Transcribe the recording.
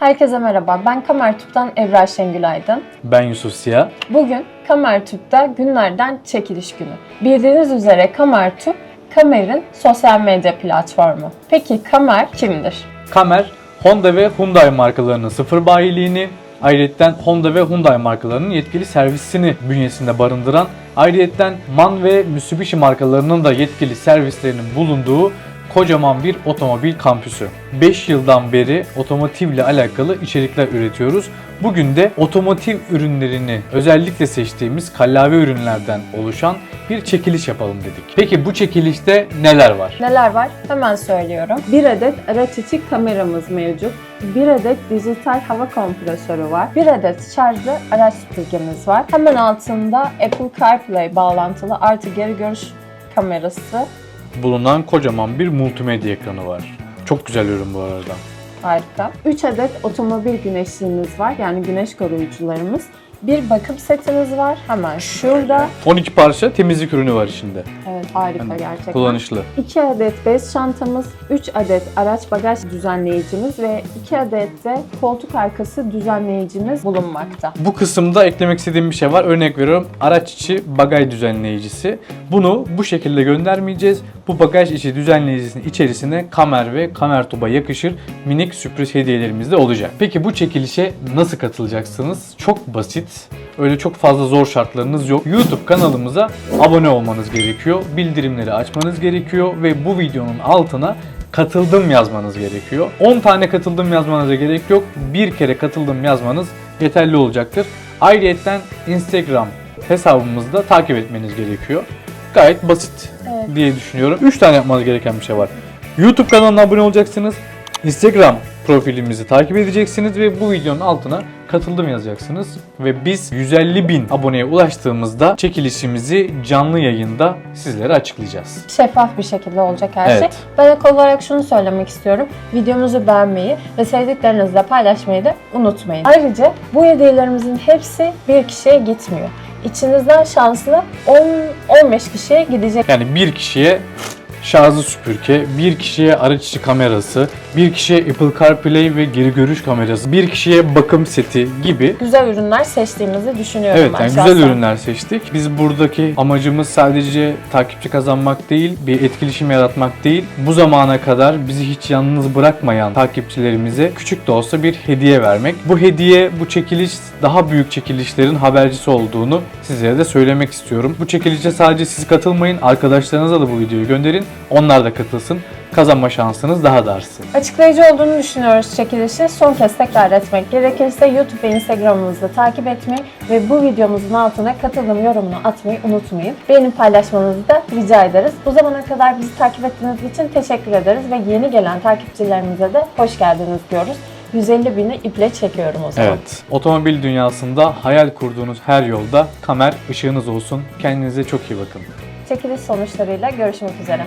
Herkese merhaba, ben Kamertürk'ten Evra Şengül Aydın. Ben Yusuf Siyah. Bugün Kamertürk'te günlerden çekiliş günü. Bildiğiniz üzere Kamertürk, Kamer'in sosyal medya platformu. Peki Kamer kimdir? Kamer, Honda ve Hyundai markalarının sıfır bayiliğini, ayrıca Honda ve Hyundai markalarının yetkili servisini bünyesinde barındıran, ayrıca MAN ve Mitsubishi markalarının da yetkili servislerinin bulunduğu kocaman bir otomobil kampüsü. 5 yıldan beri otomotivle alakalı içerikler üretiyoruz. Bugün de otomotiv ürünlerini özellikle seçtiğimiz kallavi ürünlerden oluşan bir çekiliş yapalım dedik. Peki bu çekilişte neler var? Neler var? Hemen söylüyorum. Bir adet araç içi kameramız mevcut. Bir adet dijital hava kompresörü var. Bir adet şarjlı araç süpürgemiz var. Hemen altında Apple CarPlay bağlantılı artı geri görüş kamerası. Bulunan kocaman bir multimedya ekranı var. Çok güzel ürün bu arada. Harika. 3 adet otomobil güneşliğimiz var. Yani güneş koruyucularımız. Bir bakım setimiz var. Hemen şurada. 12 parça temizlik ürünü var içinde. Evet harika Yani gerçekten. Kullanışlı. 2 adet bez çantamız, 3 adet araç bagaj düzenleyicimiz ve 2 adet de koltuk arkası düzenleyicimiz bulunmakta. Bu kısımda eklemek istediğim bir şey var. Örnek veriyorum araç içi bagaj düzenleyicisi. Bunu bu şekilde göndermeyeceğiz. Bu bagaj içi düzenleyicisinin içerisine kamer ve kamer tuba yakışır minik sürpriz hediyelerimiz de olacak. Peki bu çekilişe nasıl katılacaksınız? Çok basit. Öyle çok fazla zor şartlarınız yok. YouTube kanalımıza abone olmanız gerekiyor. Bildirimleri açmanız gerekiyor ve bu videonun altına katıldım yazmanız gerekiyor. 10 tane katıldım yazmanıza gerek yok. Bir kere katıldım yazmanız yeterli olacaktır. Ayrıyeten Instagram hesabımızda takip etmeniz gerekiyor. Gayet basit Evet. diye düşünüyorum. 3 tane yapmanız gereken bir şey var. YouTube kanalına abone olacaksınız. Instagram profilimizi takip edeceksiniz ve bu videonun altına katıldım yazacaksınız. Ve biz 150 bin aboneye ulaştığımızda çekilişimizi canlı yayında sizlere açıklayacağız. Şeffaf bir şekilde olacak her şey. Evet. Ben ek olarak şunu söylemek istiyorum. Videomuzu beğenmeyi ve sevdiklerinizle paylaşmayı da unutmayın. Ayrıca bu hediyelerimizin hepsi bir kişiye gitmiyor. İçinizden şanslı 10-15 kişiye gidecek. Yani bir kişiye şarjlı süpürge, bir kişiye araç içi kamerası, bir kişiye Apple CarPlay ve geri görüş kamerası, bir kişiye bakım seti gibi Güzel ürünler seçtiğimizi düşünüyorum Evet ben yani şahsen. güzel ürünler seçtik. Biz buradaki amacımız sadece takipçi kazanmak değil, bir etkileşim yaratmak değil. Bu zamana kadar bizi hiç yalnız bırakmayan takipçilerimize küçük de olsa bir hediye vermek. Bu hediye, bu çekiliş daha büyük çekilişlerin habercisi olduğunu sizlere de söylemek istiyorum. Bu çekilişe sadece siz katılmayın, arkadaşlarınıza da bu videoyu gönderin. Onlar da katılsın. Kazanma şansınız daha da artsın. Açıklayıcı olduğunu düşünüyoruz çekilişi. Son kez tekrar etmek gerekirse YouTube ve Instagram'ımızda takip etmeyi ve bu videomuzun altına katılım yorumunu atmayı unutmayın. Beğeni paylaşmanızı da rica ederiz. Bu zamana kadar bizi takip ettiğiniz için teşekkür ederiz ve yeni gelen takipçilerimize de hoş geldiniz diyoruz. 150 bini iple çekiyorum o zaman. Evet. Otomobil dünyasında hayal kurduğunuz her yolda kamer ışığınız olsun. Kendinize çok iyi bakın. Çekiliş sonuçlarıyla görüşmek üzere.